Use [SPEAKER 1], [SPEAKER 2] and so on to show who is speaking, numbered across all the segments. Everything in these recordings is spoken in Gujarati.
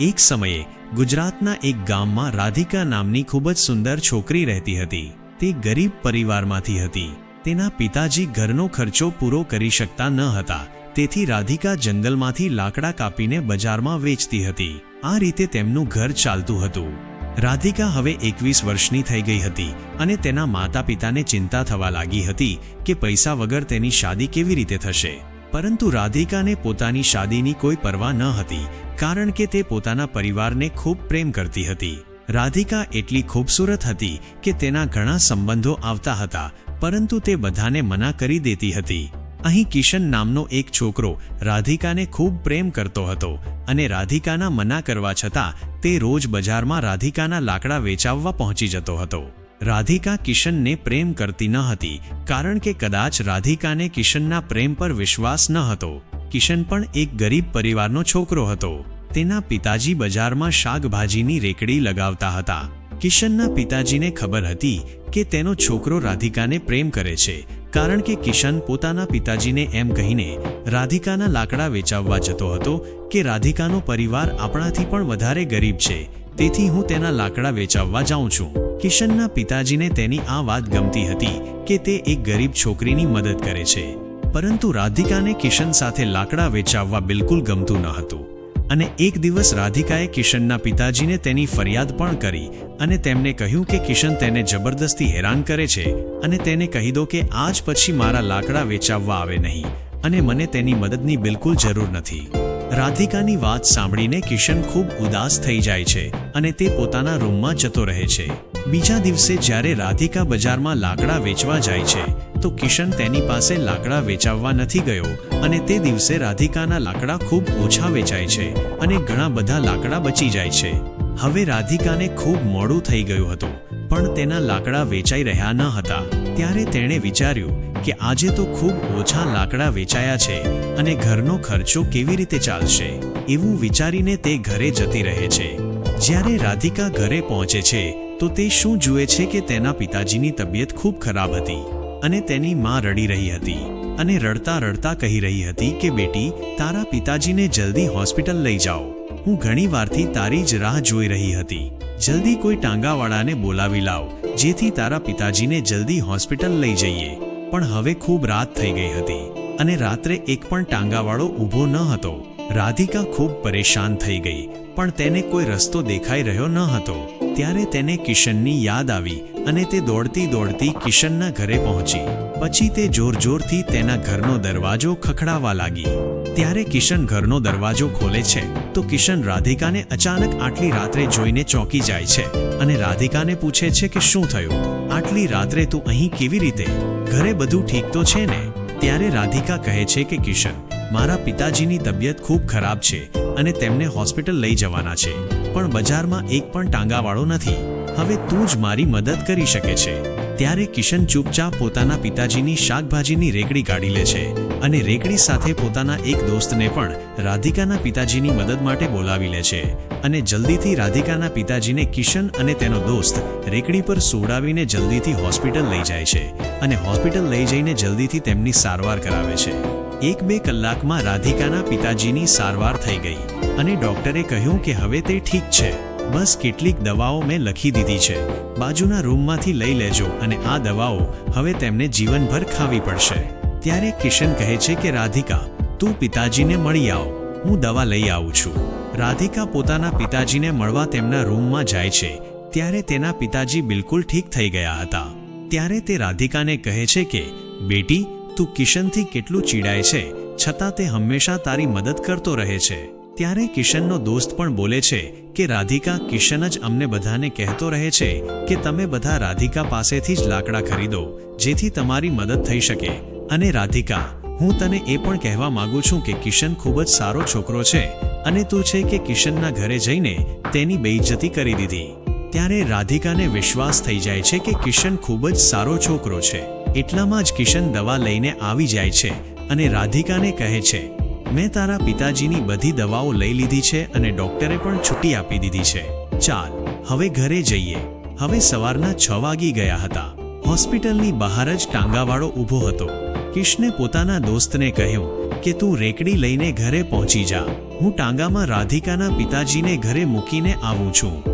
[SPEAKER 1] એક સમયે ગુજરાતના એક ગામમાં રાધિકા નામની ખૂબ જ સુંદર છોકરી રહેતી હતી. તે ગરીબ પરિવારમાંથી હતી. તેના પિતાજી ઘરનો ખર્ચો પૂરો કરી શકતા ન હતા. તેથી રાધિકા જંગલમાંથી લાકડા કાપીને બજારમાં વેચતી હતી. આ રીતે તેમનું ઘર ચાલતું હતું. રાધિકા હવે એકવીસ વર્ષની થઈ ગઈ હતી અને તેના માતા પિતાને ચિંતા થવા લાગી હતી કે પૈસા વગર તેની શાદી કેવી રીતે થશે. પરંતુ રાધિકાને પોતાની શાદીની કોઈ પરવા ન હતી, કારણ કે તે પોતાના પરિવારને ખૂબ પ્રેમ કરતી હતી. રાધિકા એટલી ખૂબસૂરત હતી કે તેના ઘણા સંબંધો આવતા હતા, પરંતુ તે બધાને મના કરી દેતી હતી. અહીં કિશન નામનો એક છોકરો રાધિકાને ખૂબ પ્રેમ કરતો હતો અને રાધિકાના મના કરવા છતાં તે રોજ બજારમાં રાધિકાના લાકડા વેચાવવા પહોંચી જતો હતો. રાધિકા કિશનને પ્રેમ કરતી ન હતી, કારણ કે કદાચ રાધિકાને કિશનના પ્રેમ પર વિશ્વાસ ન હતો. કિશન પણ એક ગરીબ પરિવારનો છોકરો હતો. તેના પિતાજી બજારમાં શાકભાજીની રેકડી લગાવતા હતા. કિશનના પિતાજીને ખબર હતી કે તેનો છોકરો રાધિકાને પ્રેમ કરે છે, કારણ કે કિશન પોતાના પિતાજીને એમ કહીને રાધિકાના લાકડા વેચાવવા જતો હતો કે રાધિકાનો પરિવાર આપણાથી પણ વધારે ગરીબ છે. તેથી હું તેના લાકડા વેચાવવા જાઉં છું. કિશનના પિતાજીને તેની આ વાત ગમતી હતી કે તે એક ગરીબ છોકરીની મદદ કરે છે. પરંતુ રાધિકાને કિશન સાથે લાકડા વેચાવવા બિલકુલ ગમતું ન હતું. અને એક દિવસ રાધિકાએ કિશનના પિતાજીને તેની ફરિયાદ પણ કરી અને તેમને કહ્યું કે કિશન તેને જબરદસ્તી હેરાન કરે છે અને તેને કહી દો કે આજ પછી મારા લાકડા વેચાવવા આવે નહીં અને મને તેની મદદની બિલકુલ જરૂર નથી. રાધિકાની વાત સાંભળીને કિશન ખૂબ ઉદાસ થઈ જાય છે અને તે પોતાના રૂમમાં જતો રહે છે. બીજા દિવસે જ્યારે રાધિકા બજારમાં લાકડા વેચવા જાય છે, તો કિશન તેની પાસે લાકડા વેચાવવા નથી ગયો અને તે દિવસે રાધિકાના લાકડા ખૂબ ઓછા વેચાય છે અને ઘણા બધા લાકડા બચી જાય છે. હવે રાધિકાને ખૂબ મોડું થઈ ગયું હતું. પણ તેના લાકડા વેચાઈ રહ્યા ન હતા. ત્યારે તેણે વિચાર્યું કે આજે તો ખૂબ ઓછા લાકડા વેચાયા છે અને ઘરનો ખર્ચો કેવી રીતે ચાલશે? એવું વિચારીને તે ઘરે જતી રહે છે. જ્યારે રાધિકા ઘરે પહોંચે છે, તો તે શું જુએ છે કે તેના પિતાજીની તબિયત ખૂબ ખરાબ હતી અને તેની માં રડી રહી હતી અને રડતા રડતા કહી રહી હતી કે, બેટી, તારા પિતાજીને જલ્દી હોસ્પિટલ લઈ જાઓ. હું ઘણી વારથી તારી જ રાહ જોઈ રહી હતી. જલ્દી કોઈ ટાંગાવાળાને બોલાવી લાવ, જેથી તારા પિતાજીને જલ્દી હોસ્પિટલ લઈ જઈએ. પણ હવે ખૂબ રાત થઈ ગઈ હતી અને રાત્રે એક પણ ટાંગાવાળો ઊભો ન હતો. રાધિકા ખૂબ પરેશાન થઈ ગઈ, પણ તેને કોઈ રસ્તો દેખાઈ રહ્યો ન હતો. ત્યારે તેને કિશનની યાદ આવી અને તે દોડતી દોડતી કિશનના ઘરે પહોંચી. પછી તે જોર જોરથી તેના ઘરનો દરવાજો ખખડાવા લાગી. ત્યારે કિશન ઘરનો દરવાજો ખોલે છે, તો કિશન રાધિકાને અચાનક આટલી રાત્રે જોઈને ચોંકી જાય છે અને રાધિકાને પૂછે છે કે શું થયું? આટલી રાત્રે તું અહીં કેવી રીતે? ઘરે બધું ઠીક તો છે ને? ત્યારે રાધિકા કહે છે કે કિશન, મારા પિતાજીની તબિયત ખૂબ ખરાબ છે અને તેમને હોસ્પિટલ લઈ જવાના છે, પણ બજારમાં એક પણ ટાંગાવાળો નથી. હવે તું જ મારી મદદ કરી શકે છે. ત્યારે કિશન ચૂપચાપ પોતાના પિતાજીની શાકભાજીની રેકડી કાઢી લે છે અને રેકડી સાથે પોતાના એક દોસ્તને પણ રાધિકાના પિતાજીની મદદ માટે બોલાવી લે છે અને જલ્દીથી રાધિકાના પિતાજીને કિશન અને તેનો દોસ્ત રેકડી પર સોડાવીને જલ્દીથી હોસ્પિટલ લઈ જાય છે અને હોસ્પિટલ લઈ જઈને જલ્દીથી તેમની સારવાર કરાવે છે. એક બે કલાકમાં રાધિકાના પિતાજીની સારવાર થઈ ગઈ અને ડોક્ટરે કહ્યું કે હવે તે ઠીક છે. બસ કેટલીક દવાઓ મેં લખી દીધી છે. બાજુના રૂમમાંથી લઈ લેજો અને આ દવાઓ હવે તેમને જીવનભર ખાવી પડશે. ત્યારે કિશન કહે છે કે, રાધિકા, તું પિતાજીને મળી આવ. હું દવા લઈ આવું છું. રાધિકા પોતાના પિતાજીને મળવા તેમના રૂમમાં જાય છે. ત્યારે તેના પિતાજી બિલકુલ ઠીક થઈ ગયા હતા. ત્યારે તે રાધિકાને કહે છે કે, બેટી, તું કિશનથી કેટલું ચીડાય છે, છતાં તે હંમેશા તારી મદદ કરતો રહે છે. ત્યારે કિશનનો દોસ્ત પણ બોલે છે કે રાધિકા કિશન જ અમને બધાને કહેતો રહે છે કે તમે બધા રાધિકા પાસેથી જ લાકડા ખરીદો, જેથી તમારી મદદ થઈ શકે. અને રાધિકા, હું તને એ પણ કહેવા માંગુ છું કે કિશન ખૂબ જ સારો છોકરો છે અને તું છે કે કિશનના ઘરે જઈને તેની બેઇજ્જતી કરી દીધી. ત્યારે રાધિકાને વિશ્વાસ થઈ જાય છે કે કિશન ખૂબ જ સારો છોકરો છે. એટલામાં જ કિશન દવા લઈને આવી જાય છે અને રાધિકાને કહે છે મેં તારા પિતાજીની બધી દવાઓ લઈ લીધી છે અને ડોક્ટરે પણ છુટ્ટી આપી દીધી છે. ચાલ, હવે ઘરે જઈએ. હવે સવારના છ વાગી ગયા હતા. હોસ્પિટલની બહાર જ ટાંગાવાળો ઊભો હતો. કિશને પોતાના દોસ્તને કહ્યું કે તું રેકડી લઈને ઘરે પહોંચી જા. હું ટાંગામાં રાધિકાના પિતાજીને ઘરે મૂકીને આવું છું.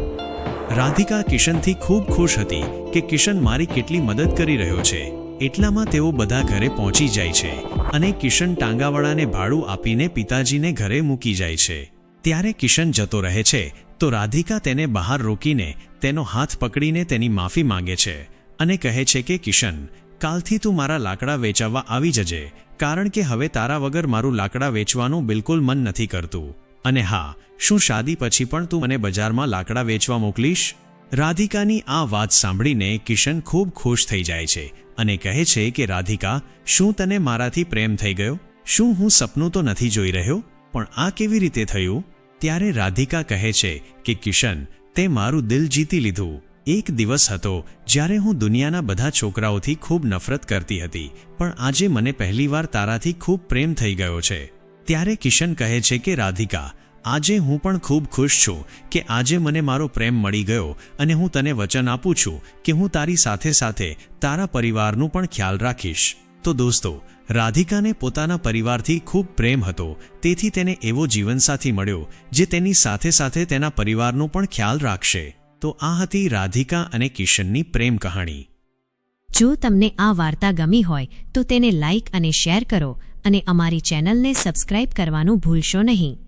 [SPEAKER 1] રાધિકા કિશનથી ખૂબ ખુશ હતી કે કિશન મારી કેટલી મદદ કરી રહ્યો છે. એટલામાં તેઓ બધા ઘરે પહોંચી જાય છે અને કિશન ટાંગાવાળાને ભાડું આપીને પિતાજીને ઘરે મૂકી જાય છે. ત્યારે કિશન જતો રહે છે, તો રાધિકા તેને બહાર રોકીને તેનો હાથ પકડીને તેની માફી માંગે છે અને કહે છે કે, કિશન, કાલથી તું મારા લાકડા વેચાવવા આવી જજે, કારણ કે હવે તારા વગર મારું લાકડા વેચવાનું બિલકુલ મન નથી કરતું. અને હા, શું શાદી પછી પણ તું મને બજારમાં લાકડા વેચવા મોકલીશ? રાધિકાની આ વાત સાંભળીને કિશન ખૂબ ખુશ થઈ જાય છે અને કહે છે કે, રાધિકા, શું તને મારાથી પ્રેમ થઈ ગયો? શું હું સપનું તો નથી જોઈ રહ્યો? પણ આ કેવી રીતે થયું? ત્યારે રાધિકા કહે છે કે, કિશન, તે મારું દિલ જીતી લીધું. એક દિવસ હતો જ્યારે હું દુનિયાના બધા છોકરાઓથી ખૂબ નફરત કરતી હતી, પણ આજે મને પહેલીવાર તારાથી ખૂબ પ્રેમ થઈ ગયો છે. ત્યારે કિશન કહે છે કે, રાધિકા આજે હું પણ ખૂબ ખુશ છું કે આજે મને મારો પ્રેમ મળી ગયો અને હું તને વચન આપું છું કે હું તારી સાથે સાથે તારા પરિવારનું પણ ખ્યાલ રાખીશ. તો દોસ્તો, રાધિકાને પોતાના પરિવારથી ખૂબ પ્રેમ હતો. તેથી તેને એવો જીવનસાથી મળ્યો, જે તેની સાથે સાથે તેના પરિવારનો પણ ખ્યાલ રાખશે. તો આ હતી રાધિકા અને કિશનની પ્રેમ કહાણી.
[SPEAKER 2] જો તમને આ વાર્તા ગમી હોય, તો તેને લાઇક અને શેર કરો અને અમારી ચેનલને સબસ્ક્રાઇબ કરવાનું ભૂલશો નહીં.